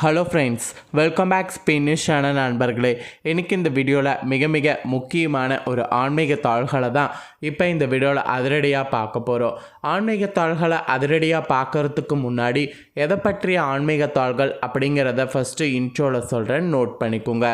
Hello friends welcome back ஸ்பின்னிஷான நண்பர்களே. இன்றைக்கி இந்த வீடியோவில் மிக மிக முக்கியமான ஒரு ஆன்மீக தாள்களை தான் இப்போ இந்த வீடியோவில் அதிரடியாக பார்க்க போகிறோம் ஆன்மீக தாள்களை அதிரடியாக பார்க்கறதுக்கு முன்னாடி எதை பற்றிய ஆன்மீக தாள்கள் அப்படிங்கிறத ஃபஸ்ட்டு இன்ட்ரோவில் சொல்கிறேன் நோட் பண்ணிக்கோங்க.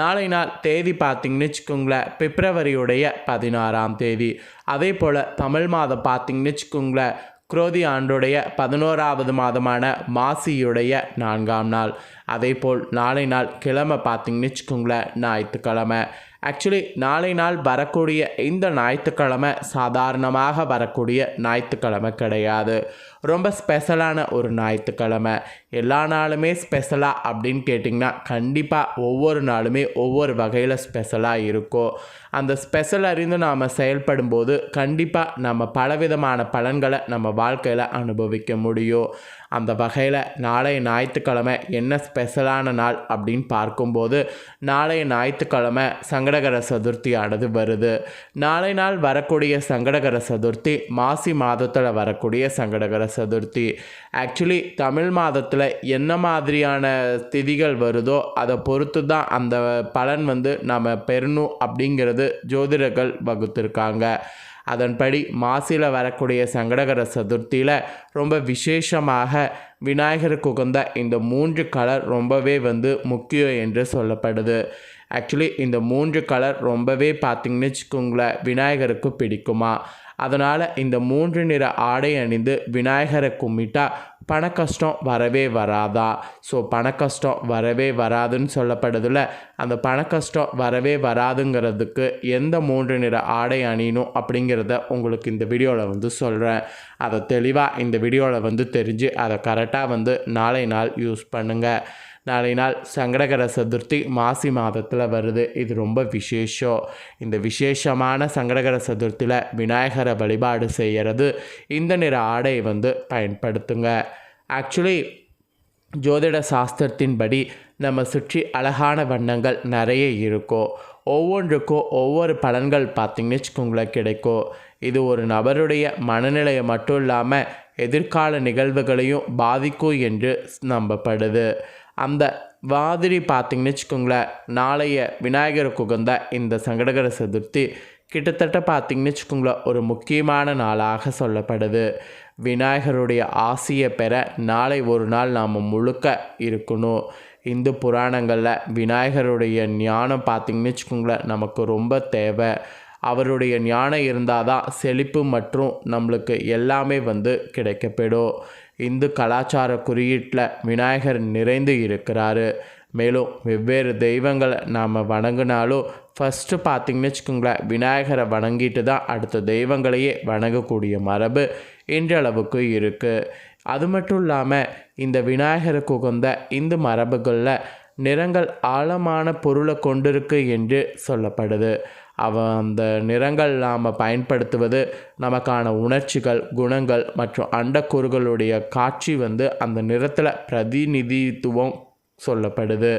நாளை நாள் தேதி பார்த்திங்கன்னு வச்சுக்கோங்களேன் பிப்ரவரியுடைய பதினாறாம் தேதி. அதே போல் தமிழ் மாதம் பார்த்திங்கன்னு வச்சுக்கோங்களேன் குரோதி ஆண்டுடைய பதினோராவது மாதமான மாசியுடைய நான்காம் நாள். அதே போல் நாளை நாள் கிழமை பார்த்தீங்கன்னு வச்சுக்கோங்களேன் ஞாயிற்றுக்கிழமை. ஆக்சுவலி நாளை நாள் வரக்கூடிய இந்த ஞாயிற்றுக்கிழமை சாதாரணமாக வரக்கூடிய ஞாயிற்றுக்கிழமை கிடையாது. ரொம்ப ஸ்பெஷலான ஒரு ஞாயிற்றுக்கிழமை. எல்லா நாளுமே ஸ்பெஷலாக அப்படின்னு கேட்டிங்கன்னா கண்டிப்பாக ஒவ்வொரு நாளுமே ஒவ்வொரு வகையில் ஸ்பெஷலாக இருக்கும். அந்த ஸ்பெஷல் அறிந்து நாம் செயல்படும்போது கண்டிப்பாக நம்ம பலவிதமான பலன்களை நம்ம வாழ்க்கையில் அனுபவிக்க முடியும். அந்த வகையில் நாளைய ஞாயிற்றுக்கிழமை என்ன ஸ்பெஷலான நாள் அப்படின்னு பார்க்கும்போது நாளைய ஞாயிற்றுக்கிழமை சங்கடகர சதுர்த்தியானது வருது. நாளை நாள் வரக்கூடிய சங்கடகர சதுர்த்தி மாசி மாதத்தில் வரக்கூடிய சங்கடகர சதுர்த்தி. ஆக்சுவலி தமிழ் மாதத்தில் என்ன மாதிரியான திதிகள் வருதோ அதை பொறுத்து தான் அந்த பலன் வந்து நம்ம பெறணும் அப்படிங்கிறது ஜோதிடர்கள் வகுத்திருக்காங்க. அதன்படி மாசியில் வரக்கூடிய சங்கடகர சதுர்த்தியில் ரொம்ப விசேஷமாக விநாயகருக்கு உகந்த இந்த மூன்று கலர் ரொம்பவே வந்து முக்கியம் என்று சொல்லப்படுது. ஆக்சுவலி இந்த மூன்று கலர் ரொம்பவே பார்த்திங்கன்னு வச்சுக்கோங்களேன் விநாயகருக்கு பிடிக்குமா? அதனால் இந்த மூன்று நிற ஆடை அணிந்து விநாயகரை கும்பிட்டா பண கஷ்டம் வரவே வராதா? ஸோ பண கஷ்டம் வரவே வராதுன்னு சொல்லப்படுதுல அந்த பண கஷ்டம் வரவே வராதுங்கிறதுக்கு எந்த மூன்று நிற ஆடை அணியணும் அப்படிங்கிறத உங்களுக்கு இந்த வீடியோவில் வந்து சொல்கிறேன் அதை தெளிவாக இந்த வீடியோவில் வந்து தெரிஞ்சு அதை கரெக்டாக வந்து நாளை நாள் யூஸ் பண்ணுங்கள் நாளை நாள் சங்கடகர சதுர்த்தி மாசி மாதத்தில் வருது. இது ரொம்ப விசேஷம். இந்த விசேஷமான சங்கடகர சதுர்த்தியில் விநாயகரை வழிபாடு செய்கிறது இந்த நிற ஆடை வந்து பயன்படுத்துங்க. ஆக்சுவலி ஜோதிட சாஸ்திரத்தின்படி நம்ம சுற்றி அழகான வண்ணங்கள் நிறைய இருக்கும். ஒவ்வொன்றுக்கும் ஒவ்வொரு பலன்கள் பார்த்திங்கன்னு வச்சுக்கோங்களேன் கிடைக்கும். இது ஒரு நபருடைய மனநிலையை மட்டும் இல்லாமல் எதிர்கால நிகழ்வுகளையும் பாதிக்கும் என்று நம்பப்படுது. அந்த மாதிரி பார்த்திங்கன்னு வச்சுக்கோங்களேன் நாளைய விநாயகருக்கு உகந்த இந்த சங்கடகர சதுர்த்தி கிட்டத்தட்ட பார்த்திங்கன்னு வச்சுக்கோங்களேன் ஒரு முக்கியமான நாளாக சொல்லப்படுது. விநாயகருடைய ஆசையை பெற நாளை ஒரு நாள் நாம் முழுக்க இருக்கணும். இந்து புராணங்களில் விநாயகருடைய ஞானம் பார்த்திங்கன்னு வச்சுக்கோங்களேன் நமக்கு ரொம்ப தேவை. அவருடைய ஞானம் இருந்தால் தான் செழிப்பு மற்றும் நம்மளுக்கு எல்லாமே வந்து கிடைக்கப்படும் இந்து கலாச்சார குறியீட்டில் விநாயகர் நிறைந்து இருக்கிறாரு. மேலும் வெவ்வேறு தெய்வங்களை நாம் வணங்கினாலும் ஃபஸ்ட்டு பார்த்திங்கன்னு வச்சுக்கோங்களேன் விநாயகரை வணங்கிட்டு தான் அடுத்த தெய்வங்களையே வணங்கக்கூடிய மரபு இன்றளவுக்கு இருக்குது அது மட்டும் இல்லாமல் இந்த விநாயகருக்கு உகந்த இந்து மரபுகளில் நிறங்கள் ஆழமான பொருளை கொண்டிருக்கு என்று சொல்லப்படுது. அவன் அந்த நிறங்கள் நாம் பயன்படுத்துவது நமக்கான உணர்ச்சிகள் குணங்கள் மற்றும் அண்டக்கூறுகளுடைய காட்சி வந்து அந்த நிறத்தில் பிரதிநிதித்துவம் சொல்லப்படுது.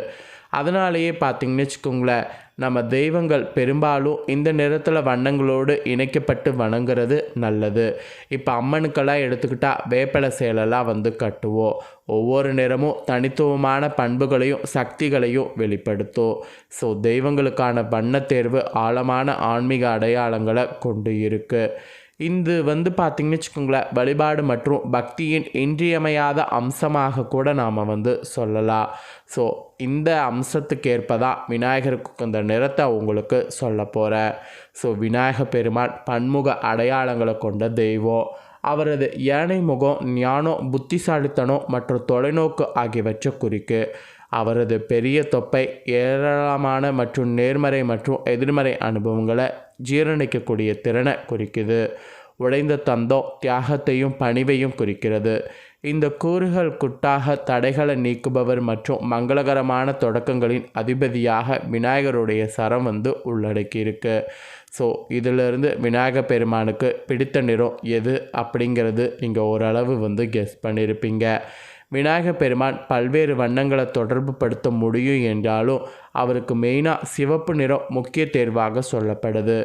அதனாலேயே பார்த்திங்கன்னு வச்சுக்கோங்களேன் நம்ம தெய்வங்கள் பெரும்பாலும் இந்த நிறத்தில் வண்ணங்களோடு இணைக்கப்பட்டு வணங்குறது நல்லது. இப்போ அம்மனுக்கெல்லாம் எடுத்துக்கிட்டால் வேப்பலை சேலெல்லாம் வந்து கட்டுவோம். ஒவ்வொரு நிறமும் தனித்துவமான பண்புகளையும் சக்திகளையும் வெளிப்படுத்தும். ஸோ தெய்வங்களுக்கான வண்ணத்தேர்வு ஆழமான ஆன்மீக அடையாளங்களை கொண்டு இருக்குது இது வந்து பார்த்திங்கன்னு வச்சுக்கோங்களேன் வழிபாடு மற்றும் பக்தியின் இன்றியமையாத அம்சமாக கூட நாம் வந்து சொல்லலாம். ஸோ இந்த அம்சத்துக்கு ஏற்பதான் விநாயகருக்கு அந்த நிறத்தை உங்களுக்கு சொல்ல போகிறேன் ஸோ விநாயக பெருமான் பன்முக அடையாளங்களை கொண்ட தெய்வம். அவரது ஏனை முகம் ஞானம் புத்திசாலித்தனம் மற்றும் தொலைநோக்கு ஆகியவற்றை குறிக்கு. அவரது பெரிய தொப்பை ஏராளமான மற்றும் நேர்மறை மற்றும் எதிர்மறை அனுபவங்களை ஜீரணிக்கக்கூடிய திறனை குறிக்குது. உடைந்த தந்தம் தியாகத்தையும் பணிவையும் குறிக்கிறது. இந்த கூறுகள் குட்டாக தடைகளை நீக்குபவர் மற்றும் மங்களகரமான தொடக்கங்களின் அதிபதியாக விநாயகருடைய சரம் வந்து உள்ளடக்கியிருக்கு. ஸோ இதிலிருந்து விநாயக பெருமானுக்கு பிடித்த நிறம் எது அப்படிங்கிறது நீங்கள் ஓரளவு வந்து கெஸ் பண்ணியிருப்பீங்க விநாயக பெருமான் பல்வேறு வண்ணங்களை தொடர்பு படுத்த முடியும் என்றாலும் அவருக்கு மெயினாக சிவப்பு நிறம் முக்கிய தேர்வாக சொல்லப்படுது.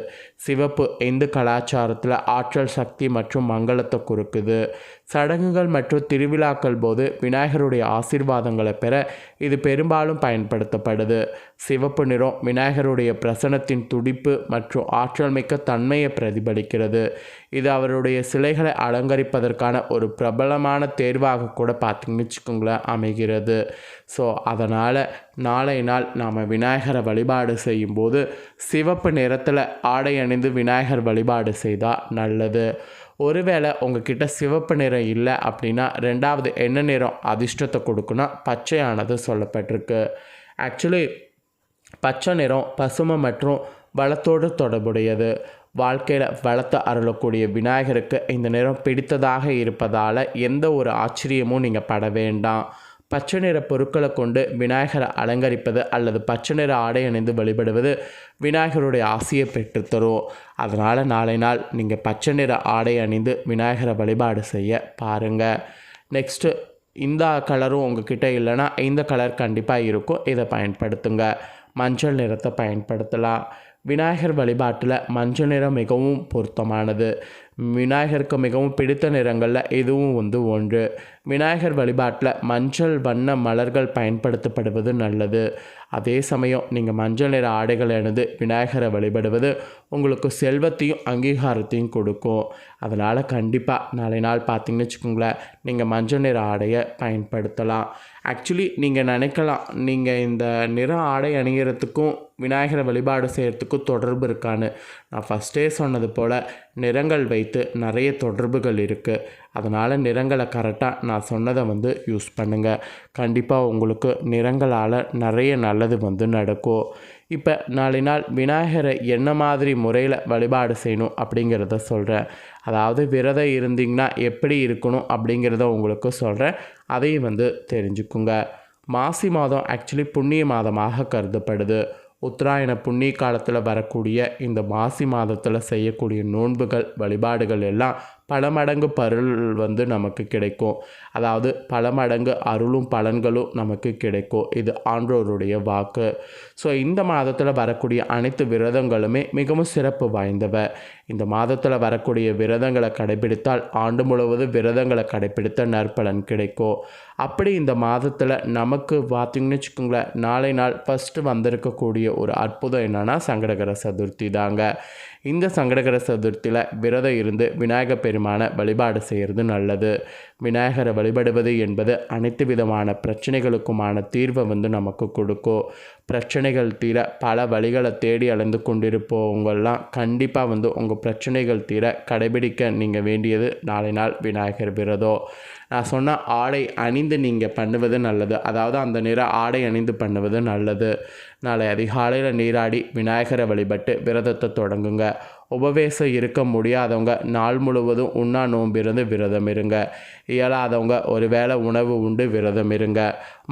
சிவப்பு இந்து கலாச்சாரத்தில் ஆற்றல் சக்தி மற்றும் மங்களத்தை குறுக்குது. சடங்குகள் மற்றும் திருவிழாக்கள் போது விநாயகருடைய ஆசீர்வாதங்களை பெற இது பெரும்பாலும் பயன்படுத்தப்படுது. சிவப்பு நிறம் விநாயகருடைய பிரசனத்தின் துடிப்பு மற்றும் ஆற்றல் மிக்க தன்மையை பிரதிபலிக்கிறது. இது அவருடைய சிலைகளை அலங்கரிப்பதற்கான ஒரு பிரபலமான தேர்வாக கூட பார்த்திங்கன்னு வச்சுக்கோங்களேன் அமைகிறது. ஸோ அதனால் நாளை நாள் நாம் விநாயகரை வழிபாடு செய்யும்போது சிவப்பு நிறத்தில் ஆடை அணிந்து விநாயகர் வழிபாடு செய்தால் நல்லது. ஒருவேளை உங்ககிட்ட சிவப்பு நிறம் இல்லை அப்படின்னா ரெண்டாவது என்ன நிறம் அதிர்ஷ்டத்தை கொடுக்குன்னா பச்சையானது சொல்லப்பட்டிருக்கு. ஆக்சுவலி பச்சை நிறம் பசுமை மற்றும் வளத்தோடு தொடர்புடையது. வாழ்க்கையில் வளத்தை அருளக்கூடிய விநாயகருக்கு இந்த நிறம் பிடித்ததாக இருப்பதால் எந்த ஒரு ஆச்சரியமும் நீங்கள் பட வேண்டாம். பச்சை நிற பொருட்களை கொண்டு விநாயகரை அலங்கரிப்பது அல்லது பச்சை நிற ஆடை அணிந்து வழிபடுவது விநாயகருடைய ஆசையை பெற்றுத்தரும். அதனால் நாளை நாள் நீங்கள் பச்சை நிற ஆடை அணிந்து விநாயகரை வழிபாடு செய்ய பாருங்கள் நெக்ஸ்ட்டு இந்த கலரும் உங்ககிட்ட இல்லைன்னா இந்த கலர் கண்டிப்பாக இருக்கும். இதை பயன்படுத்துங்க. மஞ்சள் நிறத்தை பயன்படுத்தலாம். விநாயகர் வழிபாட்டில் மஞ்சள் நிறம் மிகவும் பொருத்தமானது. விநாயகருக்கு மிகவும் பிடித்த நிறங்களில் இதுவும் வந்து ஒன்று. விநாயகர் வழிபாட்டில் மஞ்சள் வண்ண மலர்கள் பயன்படுத்தப்படுவது நல்லது. அதே சமயம் நீங்கள் மஞ்சள் நிற ஆடைகள் அணிந்து விநாயகரை வழிபடுவது உங்களுக்கு செல்வத்தையும் அங்கீகாரத்தையும் கொடுக்கும். அதனால் கண்டிப்பாக நாளை நாள் பார்த்தீங்கன்னு வச்சுக்கோங்களேன் நீங்கள் மஞ்சள் நிற ஆடையை பயன்படுத்தலாம். ஆக்சுவலி நீங்கள் நினைக்கலாம் நீங்கள் இந்த நிற ஆடை அணிகிறதுக்கும் விநாயகரை வழிபாடு செய்கிறதுக்கும் தொடர்பு இருக்கான்னு. நான் ஃபஸ்ட்டே சொன்னது போல் நிறங்கள் வைத்து நிறைய தொடர்புகள் இருக்குது அதனால் நிறங்களை கரெக்டாக நான் சொன்னதை வந்து யூஸ் பண்ணுங்கள் கண்டிப்பாக உங்களுக்கு நிறங்களால் நிறைய நல்லது வந்து நடக்கும். இப்போ நாளை நாள் விநாயகரை என்ன மாதிரி முறையில் வழிபாடு செய்யணும் அப்படிங்கிறத சொல்கிறேன் அதாவது விரதம் இருந்தீங்கன்னா எப்படி இருக்கணும் அப்படிங்கிறத உங்களுக்கு சொல்கிறேன் அதையும் வந்து தெரிஞ்சுக்குங்க. மாசி மாதம் ஆக்சுவலி புண்ணிய மாதமாக கருதப்படுது. உத்தராயண புண்ணிய காலத்தில் வரக்கூடிய இந்த மாசி மாதத்தில் செய்யக்கூடிய நோன்புகள் வழிபாடுகள் எல்லாம் பல மடங்கு பருள் வந்து நமக்கு கிடைக்கும். அதாவது பல மடங்கு அருளும் பலன்களும் நமக்கு கிடைக்கும். இது ஆன்றோருடைய வாக்கு. ஸோ இந்த மாதத்தில் வரக்கூடிய அனைத்து விரதங்களுமே மிகவும் சிறப்பு வாய்ந்தவை. இந்த மாதத்தில் வரக்கூடிய விரதங்களை கடைபிடித்தால் ஆண்டு முழுவதும் விரதங்களை கடைபிடித்த நற்பலன் கிடைக்கும். அப்படி இந்த மாதத்தில் நமக்கு பார்த்திங்கன்னு வச்சுக்கோங்களேன் நாளை நாள் ஃபஸ்ட்டு வந்திருக்கக்கூடிய ஒரு அற்புதம் என்னென்னா சங்கடகர சதுர்த்தி தாங்க. இந்த சங்கடகர சதுர்த்தியில் விரதம் இருந்து விநாயக பெருமானை வழிபாடு செய்கிறது நல்லது. விநாயகரை வழிபடுவது என்பது அனைத்து விதமான பிரச்சனைகளுக்குமான தீர்வை வந்து நமக்கு கொடுக்கும். பிரச்சனைகள் தீர பல வழிகளை தேடி அலைந்து கொண்டிருப்பவங்கள்லாம் கண்டிப்பாக வந்து உங்கள் பிரச்சனைகள் தீர கடைபிடிக்க நீங்கள் வேண்டியது நாளை நாள் விநாயகர் விரதம். நான் சொன்ன ஆடை அணிந்து நீங்கள் பண்ணுவது நல்லது. அதாவது அந்த நிற ஆடை அணிந்து பண்ணுவது நல்லது. நாளை அதிகாலையில் நீராடி விநாயகரை வழிபட்டு விரதத்தை தொடங்குங்க. உபவேசம் இருக்க முடியாதவங்க நாள் முழுவதும் உண்ணா நோம்பிருந்து விரதம் இருங்க. இயலாதவங்க ஒரு வேளை உணவு உண்டு விரதம் இருங்க.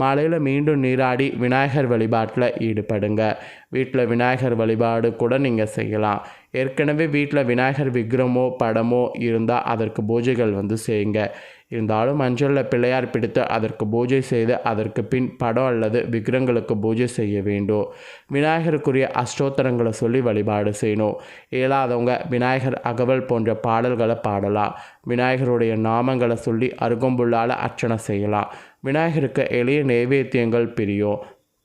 மாலையில் மீண்டும் நீராடி விநாயகர் வழிபாட்டில் ஈடுபடுங்க. வீட்டில் விநாயகர் வழிபாடு கூட நீங்கள் செய்யலாம். ஏற்கனவே வீட்டில் விநாயகர் விக்கிரமோ படமோ இருந்தால் அதற்கு பூஜைகள் வந்து செய்யுங்க. இருந்தாலும் மஞ்சளில் பிள்ளையார் பிடித்து அதற்கு பூஜை செய்து அதற்கு பின் படம் அல்லது விக்கிரங்களுக்கு பூஜை செய்ய வேண்டும். விநாயகருக்குரிய அஷ்டோத்தரங்களை சொல்லி வழிபாடு செய்யணும். இயலாதவங்க விநாயகர் அகவல் போன்ற பாடல்களை பாடலாம். விநாயகருடைய நாமங்களை சொல்லி அருகம்புள்ளால் அர்ச்சனை செய்யலாம். விநாயகருக்கு எளிய நைவேத்தியங்கள் பிரியும்.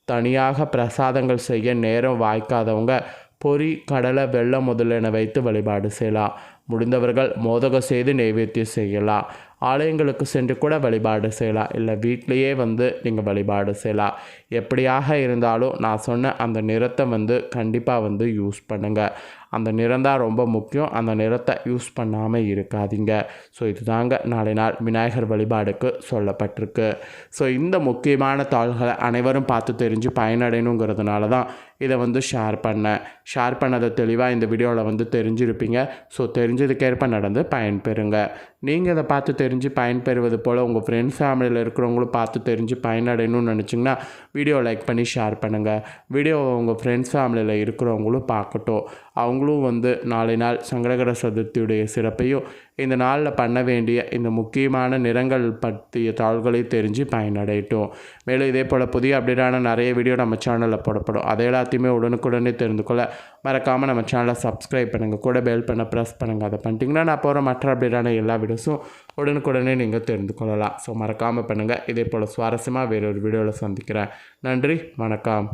தனியாக பிரசாதங்கள் செய்ய நேரம் வாய்க்காதவங்க பொறி கடலை வெள்ளம் முதலென வைத்து வழிபாடு செய்யலாம். முடிந்தவர்கள் மோதகம் செய்து நைவேத்தியம் செய்யலாம். ஆலயங்களுக்கு சென்று கூட வழிபாடு செய்யலாம். இல்லை வீட்லேயே வந்து நீங்கள் வழிபாடு செய்யலாம். எப்படியாக இருந்தாலும் நான் சொன்ன அந்த நிறத்தை வந்து கண்டிப்பாக வந்து யூஸ் பண்ணுங்கள் அந்த நிறம் தான் ரொம்ப முக்கியம். அந்த நிறத்தை யூஸ் பண்ணாமல் இருக்காதீங்க. ஸோ இதுதாங்க நாளை நாள் விநாயகர் வழிபாடுக்கு சொல்லப்பட்டிருக்கு. ஸோ இந்த முக்கியமான தாள்களை அனைவரும் பார்த்து தெரிஞ்சு பயனடையணுங்கிறதுனால தான் இதை வந்து ஷேர் பண்ணேன் ஷேர் பண்ணதை தெளிவாக இந்த வீடியோவில் வந்து தெரிஞ்சிருப்பீங்க. ஸோ தெரிஞ்சதுக்கேற்ப நடந்து பயன்பெறுங்க. நீங்கள் இதை பார்த்து தெரிஞ்சு பயன்பெறுவது போல் உங்கள் ஃப்ரெண்ட்ஸ் ஃபேமிலியில் இருக்கிறவங்களும் பார்த்து தெரிஞ்சு பயனடையணும்னு நினச்சிங்கன்னா வீடியோ லைக் பண்ணி ஷேர் பண்ணுங்கள் வீடியோ உங்கள் ஃப்ரெண்ட்ஸ் ஃபேமிலியில் இருக்கிறவங்களும் பார்க்கட்டும். அவங்களும் வந்து நாளை நாள் சங்கடகர சதுர்த்தியுடைய சிறப்பையும் இந்த நாளில் பண்ண வேண்டிய இந்த முக்கியமான நிறங்கள் பற்றிய தாள்களை தெரிஞ்சு பயனடையட்டும். மேலும் இதே போல் புதிய அப்டேட்டான நிறைய வீடியோ நம்ம சேனலில் போடப்படும். அதை எல்லாத்தையுமே உடனுக்குடனே தெரிந்து கொள்ள மறக்காமல் நம்ம சேனலை சப்ஸ்கிரைப் பண்ணுங்கள் கூட பெல் பண்ண ப்ரெஸ் பண்ணுங்கள் அதை பண்ணிட்டீங்கன்னா நான் போகிற மற்ற அப்டேட்டான எல்லா வீடியோஸும் உடனுக்குடனே நீங்கள் தெரிந்து கொள்ளலாம். ஸோ மறக்காமல் பண்ணுங்கள் இதே போல் சுவாரஸ்யமாக வேறொரு வீடியோவில் சந்திக்கிறேன். நன்றி. வணக்கம்.